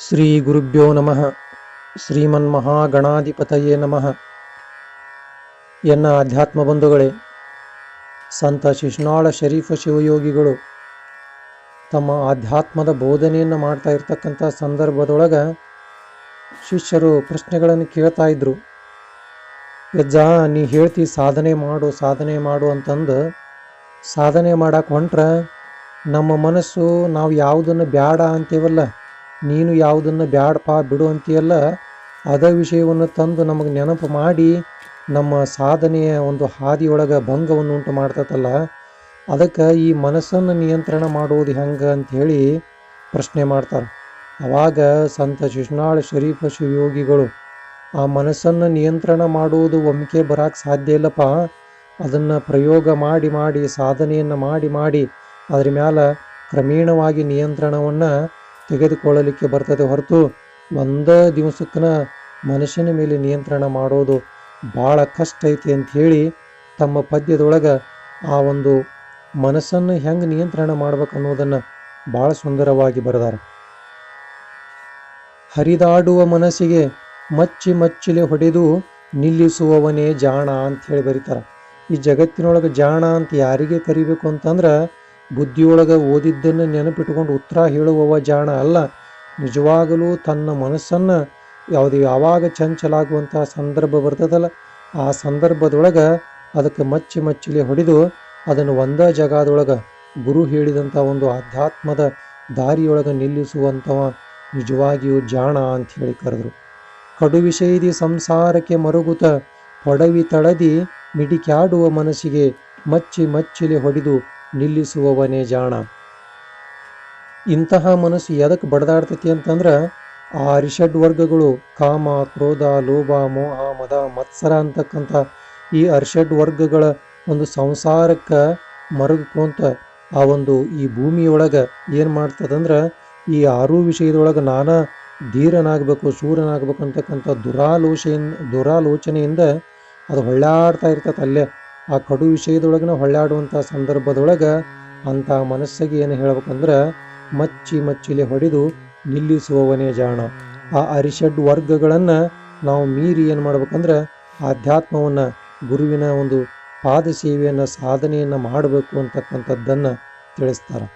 ಶ್ರೀ ಗುರುಭ್ಯೋ ನಮಃ ಶ್ರೀಮನ್ಮಹಾಗಣಾಧಿಪತಯೇ ನಮಃ ಎನ್ನ ಅಧ್ಯಾತ್ಮ ಬಂಧುಗಳೇ ಸಂತ ಶಿಶ್ನಾಳ ಶರೀಫ ಶಿವಯೋಗಿಗಳು, ತಮ್ಮ ಆಧ್ಯಾತ್ಮದ ಬೋಧನೆಯನ್ನು ಮಾಡ್ತಾ ಇರ್ತಕ್ಕಂಥ ಸಂದರ್ಭದೊಳಗೆ ಶಿಷ್ಯರು ಪ್ರಶ್ನೆಗಳನ್ನು ಕೇಳ್ತಾ ಇದ್ರು. ಯಜ್ಜ ನೀ ಹೇಳ್ತಿ ಸಾಧನೆ ಮಾಡು ಸಾಧನೆ ಮಾಡು ಅಂತಂದು ಸಾಧನೆ ಮಾಡಕ್ಕೆ ಹೊಂಟ್ರೆ ನಮ್ಮ ಮನಸ್ಸು ನಾವು ಯಾವುದನ್ನು ಬ್ಯಾಡ ಅಂತೀವಲ್ಲ ನೀನು ಯಾವುದನ್ನು ಬ್ಯಾಡಪ್ಪ ಬಿಡು ಅಂತೀಯಲ್ಲ, ಅದ ವಿಷಯವನ್ನು ತಂದು ನಮಗೆ ನೆನಪು ಮಾಡಿ ನಮ್ಮ ಸಾಧನೆಯ ಒಂದು ಹಾದಿಯೊಳಗೆ ಭಂಗವನ್ನು ಉಂಟು ಮಾಡ್ತತಲ್ಲ, ಅದಕ್ಕೆ ಈ ಮನಸ್ಸನ್ನು ನಿಯಂತ್ರಣ ಮಾಡುವುದು ಹೆಂಗೆ ಅಂಥೇಳಿ ಪ್ರಶ್ನೆ ಮಾಡ್ತಾರೆ. ಅವಾಗ ಸಂತ ಶಿಶುನಾಳ ಶರೀಫ ಶಿವಯೋಗಿಗಳು, ಆ ಮನಸ್ಸನ್ನು ನಿಯಂತ್ರಣ ಮಾಡುವುದು ಒಮ್ಮಿಕೆ ಬರಕ್ಕೆ ಸಾಧ್ಯ ಇಲ್ಲಪ್ಪ, ಅದನ್ನು ಪ್ರಯೋಗ ಮಾಡಿ ಮಾಡಿ, ಸಾಧನೆಯನ್ನು ಮಾಡಿ ಮಾಡಿ, ಅದ್ರ ಮ್ಯಾಲ ಕ್ರಮೇಣವಾಗಿ ನಿಯಂತ್ರಣವನ್ನು ತೆಗೆದುಕೊಳ್ಳಲಿಕ್ಕೆ ಬರ್ತದೆ ಹೊರತು ಒಂದೇ ದಿವಸಕ್ಕನ ಮನುಷ್ಯನ ಮೇಲೆ ನಿಯಂತ್ರಣ ಮಾಡೋದು ಭಾಳ ಕಷ್ಟ ಐತಿ ಅಂತ ಹೇಳಿ ತಮ್ಮ ಪದ್ಯದೊಳಗೆ ಆ ಒಂದು ಮನಸ್ಸನ್ನು ಹೆಂಗೆ ನಿಯಂತ್ರಣ ಮಾಡ್ಬೇಕು ಅನ್ನೋದನ್ನು ಭಾಳ ಸುಂದರವಾಗಿ ಬರೆದಾರೆ. ಹರಿದಾಡುವ ಮನಸ್ಸಿಗೆ ಮಚ್ಚಿ ಮಚ್ಚಿಲೆ ಹೊಡೆದು ನಿಲ್ಲಿಸುವವನೇ ಜಾಣ ಅಂತ ಹೇಳಿ ಬರೀತಾರೆ. ಈ ಜಗತ್ತಿನೊಳಗೆ ಜಾಣ ಅಂತ ಯಾರಿಗೆ ಕರಿಬೇಕು ಅಂತಂದ್ರೆ ಬುದ್ಧಿಯೊಳಗೆ ಓದಿದ್ದನ್ನು ನೆನಪಿಟ್ಕೊಂಡು ಉತ್ತರ ಹೇಳುವವ ಜಾಣ ಅಲ್ಲ. ನಿಜವಾಗಲೂ ತನ್ನ ಮನಸ್ಸನ್ನು ಯಾವುದು ಯಾವಾಗ ಚಂಚಲಾಗುವಂಥ ಸಂದರ್ಭ ಬರ್ತದಲ್ಲ, ಆ ಸಂದರ್ಭದೊಳಗೆ ಅದಕ್ಕೆ ಮಚ್ಚಿ ಮಚ್ಚಲಿ ಹೊಡೆದು ಅದನ್ನು ಒಂದೇ ಜಗದೊಳಗೆ ಗುರು ಹೇಳಿದಂಥ ಒಂದು ಆಧ್ಯಾತ್ಮದ ದಾರಿಯೊಳಗೆ ನಿಲ್ಲಿಸುವಂಥವ ನಿಜವಾಗಿಯೂ ಜಾಣ ಅಂತ ಹೇಳಿ ಕರೆದ್ರು. ಕಡು ವಿಷಯದಿ ಸಂಸಾರಕ್ಕೆ ಮರುಗುತ ಹೊಡವಿ ತಳದಿ ಮಿಡಿಕ್ಯಾಡುವ ಮನಸ್ಸಿಗೆ ಮಚ್ಚಿ ಮಚ್ಚಲಿ ಹೊಡೆದು ನಿಲ್ಲಿಸುವವನೇ ಜಾಣ. ಇಂತಹ ಮನಸ್ಸು ಎದಕ್ಕೆ ಬಡದಾಡ್ತೈತಿ ಅಂತಂದ್ರೆ ಆ ರಿಷಡ್ ವರ್ಗಗಳು ಕಾಮ, ಕ್ರೋಧ, ಲೋಭ, ಮೋಹ, ಮದ, ಮತ್ಸರ ಅಂತಕ್ಕಂಥ ಈ ಅರ್ಷಡ್ ವರ್ಗಗಳ ಒಂದು ಸಂಸಾರಕ್ಕೆ ಮರಗ್ಕೊಂತ ಆ ಒಂದು ಈ ಭೂಮಿಯೊಳಗೆ ಏನು ಮಾಡ್ತದಂದ್ರೆ ಈ ಆರು ವಿಷಯದೊಳಗೆ ನಾನಾ ಧೀರನಾಗಬೇಕು, ಶೂರನಾಗಬೇಕು ಅಂತಕ್ಕಂಥ ದುರಾಲೋಚೆಯಿಂದ ದುರಾಲೋಚನೆಯಿಂದ ಅದು ಹೊಳ್ಳಾಡ್ತಾ ಇರ್ತದೆ ಅಲ್ಲೇ. ಆ ಕಡು ವಿಷಯದೊಳಗನ ಹೊಳ್ಳಾಡುವಂಥ ಸಂದರ್ಭದೊಳಗೆ ಅಂಥ ಮನಸ್ಸಿಗೆ ಏನು ಹೇಳ್ಬೇಕಂದ್ರೆ ಮಚ್ಚಿ ಮಚ್ಚಿಲೆ ಹೊಡೆದು ನಿಲ್ಲಿಸುವವನೇ ಜಾಣ. ಆ ಅರಿಷಡ್ ವರ್ಗಗಳನ್ನು ನಾವು ಮೀರಿ ಏನು ಮಾಡ್ಬೇಕಂದ್ರೆ ಆಧ್ಯಾತ್ಮವನ್ನು, ಗುರುವಿನ ಒಂದು ಪಾದ ಸೇವೆಯನ್ನು ಸಾಧನೆಯನ್ನು ಮಾಡಬೇಕು ಅಂತಕ್ಕಂಥದ್ದನ್ನು ತಿಳಿಸ್ತಾರೆ.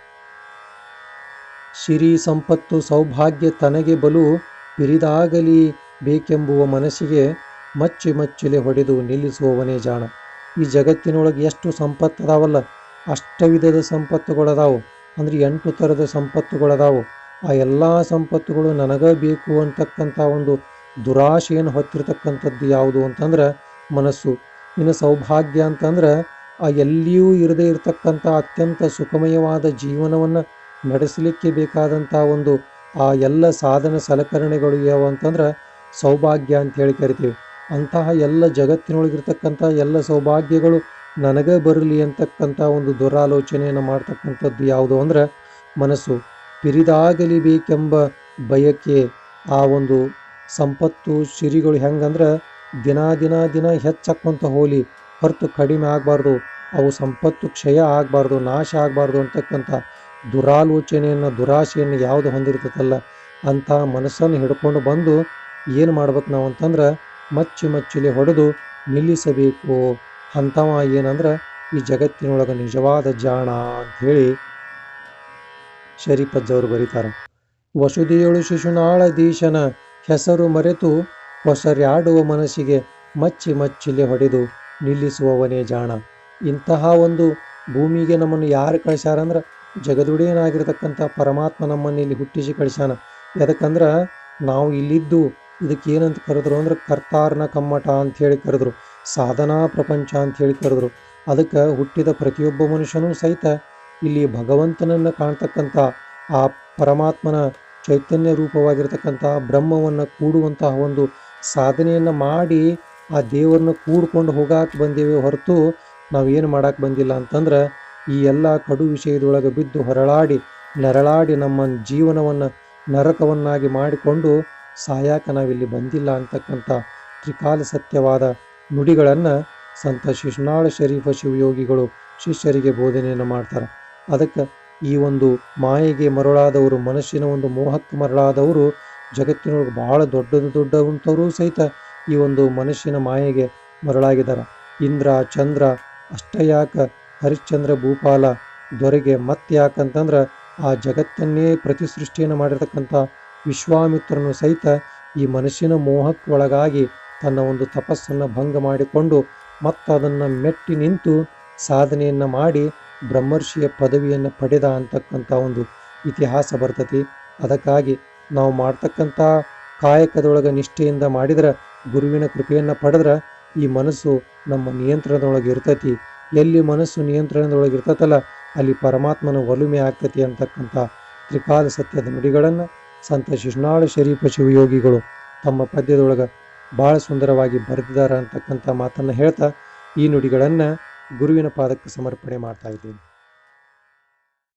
ಸಿರಿ ಸಂಪತ್ತು ಸೌಭಾಗ್ಯ ತನಗೆ ಬಲು ಪಿರಿದಾಗಲಿ ಬೇಕೆಂಬುವ ಮನಸ್ಸಿಗೆ ಮಚ್ಚಿ ಮಚ್ಚಿಲೆ ಹೊಡೆದು ನಿಲ್ಲಿಸುವವನೇ ಜಾಣ. ಈ ಜಗತ್ತಿನೊಳಗೆ ಎಷ್ಟು ಸಂಪತ್ತದಾವಲ್ಲ? ಅಷ್ಟ ವಿಧದ ಸಂಪತ್ತುಗಳದಾವು. ಅಂದ್ರೆ ಎಂಟು ಥರದ ಸಂಪತ್ತುಗಳದಾವು. ಆ ಎಲ್ಲ ಸಂಪತ್ತುಗಳು ನನಗ ಬೇಕು ಅಂತಕ್ಕಂಥ ಒಂದು ದುರಾಶೆಯನ್ನು ಹೊತ್ತಿರ್ತಕ್ಕಂಥದ್ದು ಯಾವುದು ಅಂತಂದ್ರೆ ಮನಸ್ಸು. ಇನ್ನು ಸೌಭಾಗ್ಯ ಅಂತಂದ್ರೆ ಆ ಎಲ್ಲಿಯೂ ಇರದೇ ಇರತಕ್ಕಂಥ ಅತ್ಯಂತ ಸುಖಮಯವಾದ ಜೀವನವನ್ನು ನಡೆಸಲಿಕ್ಕೆ ಬೇಕಾದಂಥ ಒಂದು ಆ ಎಲ್ಲ ಸಾಧನ ಸಲಕರಣೆಗಳು ಯಾವ ಅಂತಂದ್ರೆ ಸೌಭಾಗ್ಯ ಅಂತ ಹೇಳಿ ಕರಿತೀವಿ. ಅಂತಹ ಎಲ್ಲ ಜಗತ್ತಿನೊಳಗಿರ್ತಕ್ಕಂಥ ಎಲ್ಲ ಸೌಭಾಗ್ಯಗಳು ನನಗೆ ಬರಲಿ ಅಂತಕ್ಕಂಥ ಒಂದು ದುರಾಲೋಚನೆಯನ್ನು ಮಾಡ್ತಕ್ಕಂಥದ್ದು ಯಾವುದು ಅಂದ್ರೆ ಮನಸ್ಸು. ಪಿರಿದಾಗಲಿ ಬೇಕೆಂಬ ಬಯಕೆ ಆ ಒಂದು ಸಂಪತ್ತು, ಸಿರಿಗಳು ಹೆಂಗಂದ್ರೆ ದಿನ ದಿನ ದಿನ ಹೆಚ್ಚಾಕ್ಕೊಂತ ಹೋಲಿ ಹೊರತು ಕಡಿಮೆ ಆಗಬಾರ್ದು, ಅವು ಸಂಪತ್ತು, ಕ್ಷಯ ಆಗಬಾರ್ದು, ನಾಶ ಆಗಬಾರ್ದು ಅಂತಕ್ಕಂಥ ದುರಾಲೋಚನೆಯನ್ನು, ದುರಾಶೆಯನ್ನು ಯಾವುದು ಹೊಂದಿರ್ತದಲ್ಲ ಅಂಥ ಮನಸ್ಸನ್ನು ಹಿಡ್ಕೊಂಡು ಬಂದು ಏನು ಮಾಡ್ಬೇಕು ನಾವು ಅಂತಂದ್ರೆ ಮಚ್ಚಿ ಮಚ್ಚಿಲೆ ಹೊಡೆದು ನಿಲ್ಲಿಸಬೇಕು. ಅಂಥವ ಏನಂದ್ರೆ, ಈ ಜಗತ್ತಿನೊಳಗೆ ನಿಜವಾದ ಜಾಣ ಅಂತ ಅಂಥೇಳಿ ಶರೀಫಜ್ಜವರು ಬರೀತಾರೆ. ವಸುದೆಯಳು ಶಿಶುನಾಳ ದೀಶನ ಹೆಸರು ಮರೆತು ಹೊಸರ್ಯಾಡುವ ಮನಸ್ಸಿಗೆ ಮಚ್ಚಿ ಮಚ್ಚಿಲೆ ಹೊಡೆದು ನಿಲ್ಲಿಸುವವನೇ ಜಾಣ. ಇಂತಹ ಒಂದು ಭೂಮಿಗೆ ನಮ್ಮನ್ನು ಯಾರು ಕಳಿಸ್ಯಾರಂದ್ರೆ ಜಗದುಡಿಯನಾಗಿರ್ತಕ್ಕಂಥ ಪರಮಾತ್ಮ ನಮ್ಮನ್ನು ಇಲ್ಲಿ ಹುಟ್ಟಿಸಿ ಕಳಿಸ್ಯಾನ. ಯಾಕಂದ್ರೆ, ನಾವು ಇಲ್ಲಿದ್ದು ಇದಕ್ಕೆ ಏನಂತ ಕರೆದ್ರು ಅಂದ್ರೆ ಕರ್ತಾರ್ನ ಕಮ್ಮಟ ಅಂತ ಹೇಳಿ ಕರೆದ್ರು, ಸಾಧನಾ ಪ್ರಪಂಚ ಅಂತ ಹೇಳಿ ಕರೆದ್ರು. ಅದಕ್ಕೆ ಹುಟ್ಟಿದ ಪ್ರತಿಯೊಬ್ಬ ಮನುಷ್ಯನೂ ಸಹಿತ ಇಲ್ಲಿ ಭಗವಂತನನ್ನು ಕಾಣ್ತಕ್ಕಂಥ, ಆ ಪರಮಾತ್ಮನ ಚೈತನ್ಯ ರೂಪವಾಗಿರ್ತಕ್ಕಂಥ ಬ್ರಹ್ಮವನ್ನು ಕೂಡುವಂತಹ ಒಂದು ಸಾಧನೆಯನ್ನು ಮಾಡಿ ಆ ದೇವರನ್ನ ಕೂಡ್ಕೊಂಡು ಹೋಗಾಕೆ ಬಂದೇವೆ ಹೊರತು ನಾವೇನು ಮಾಡಕ್ಕೆ ಬಂದಿಲ್ಲ ಅಂತಂದ್ರೆ ಈ ಎಲ್ಲ ಕಡು ವಿಷಯದೊಳಗೆ ಬಿದ್ದು ಹೊರಳಾಡಿ, ನರಳಾಡಿ ನಮ್ಮ ಜೀವನವನ್ನು ನರಕವನ್ನಾಗಿ ಮಾಡಿಕೊಂಡು ಸಾಯಾಕ ನಾವಿಲ್ಲಿ ಬಂದಿಲ್ಲ ಅಂತಕ್ಕಂಥ ತ್ರಿಕಾಲ ಸತ್ಯವಾದ ನುಡಿಗಳನ್ನು ಸಂತ ಶಿಶುನಾಳ ಶರೀಫ ಶಿವಯೋಗಿಗಳು ಶಿಷ್ಯರಿಗೆ ಬೋಧನೆಯನ್ನು ಮಾಡ್ತಾರೆ. ಅದಕ್ಕೆ ಈ ಒಂದು ಮಾಯೆಗೆ ಮರಳಾದವರು, ಮನಸ್ಸಿನ ಒಂದು ಮೋಹಕ್ಕೆ ಮರಳಾದವರು ಜಗತ್ತಿನೊಳಗೆ ಬಹಳ ದೊಡ್ಡದು ದೊಡ್ಡವಂಥವರು ಸಹಿತ ಈ ಒಂದು ಮನಸ್ಸಿನ ಮಾಯೆಗೆ ಮರಳಾಗಿದ್ದಾರೆ ಇಂದ್ರ, ಚಂದ್ರ ಅಷ್ಟ ಯಾಕ ಹರಿಶ್ಚಂದ್ರ ಭೂಪಾಲ ದೊರೆಗೆ ಮತ್ತೆ ಯಾಕಂತಂದ್ರೆ ಆ ಜಗತ್ತನ್ನೇ ಪ್ರತಿ ಸೃಷ್ಟಿಯನ್ನು ಮಾಡಿರ್ತಕ್ಕಂಥ ವಿಶ್ವಾಮಿತ್ರನು ಸಹಿತ ಈ ಮನುಷ್ಯನ ಮೋಹಕ್ಕೊಳಗಾಗಿ ತನ್ನ ಒಂದು ತಪಸ್ಸನ್ನು ಭಂಗ ಮಾಡಿಕೊಂಡು ಮತ್ತದನ್ನು ಮೆಟ್ಟಿ ನಿಂತು ಸಾಧನೆಯನ್ನು ಮಾಡಿ ಬ್ರಹ್ಮರ್ಷಿಯ ಪದವಿಯನ್ನು ಪಡೆದ ಅಂತಕ್ಕಂಥ ಒಂದು ಇತಿಹಾಸ ಬರ್ತತಿ. ಅದಕ್ಕಾಗಿ ನಾವು ಮಾಡ್ತಕ್ಕಂಥ ಕಾಯಕದೊಳಗೆ ನಿಷ್ಠೆಯಿಂದ ಮಾಡಿದ್ರೆ, ಗುರುವಿನ ಕೃಪೆಯನ್ನು ಪಡೆದ್ರೆ ಈ ಮನಸ್ಸು ನಮ್ಮ ನಿಯಂತ್ರಣದೊಳಗೆ ಇರ್ತತಿ. ಎಲ್ಲಿ ಮನಸ್ಸು ನಿಯಂತ್ರಣದೊಳಗೆ ಇರ್ತತಲ್ಲ, ಅಲ್ಲಿ ಪರಮಾತ್ಮನ ಒಲುಮೆ ಆಗ್ತತಿ ಅಂತಕ್ಕಂಥ ತ್ರಿಕಾಲ ಸತ್ಯದ ನುಡಿಗಳನ್ನು ಸಂತ ಶಿಶುನಾಳ ಶರೀಫ ಶಿವಯೋಗಿಗಳು ತಮ್ಮ ಪದ್ಯದೊಳಗೆ ಭಾಳ ಸುಂದರವಾಗಿ ಬರೆದಿದ್ದಾರೆ ಅಂತಕ್ಕಂಥ ಮಾತನ್ನು ಹೇಳ್ತಾ ಈ ನುಡಿಗಳನ್ನು ಗುರುವಿನ ಪಾದಕ್ಕೆ ಸಮರ್ಪಣೆ ಮಾಡ್ತಾ ಇದ್ದೀನಿ.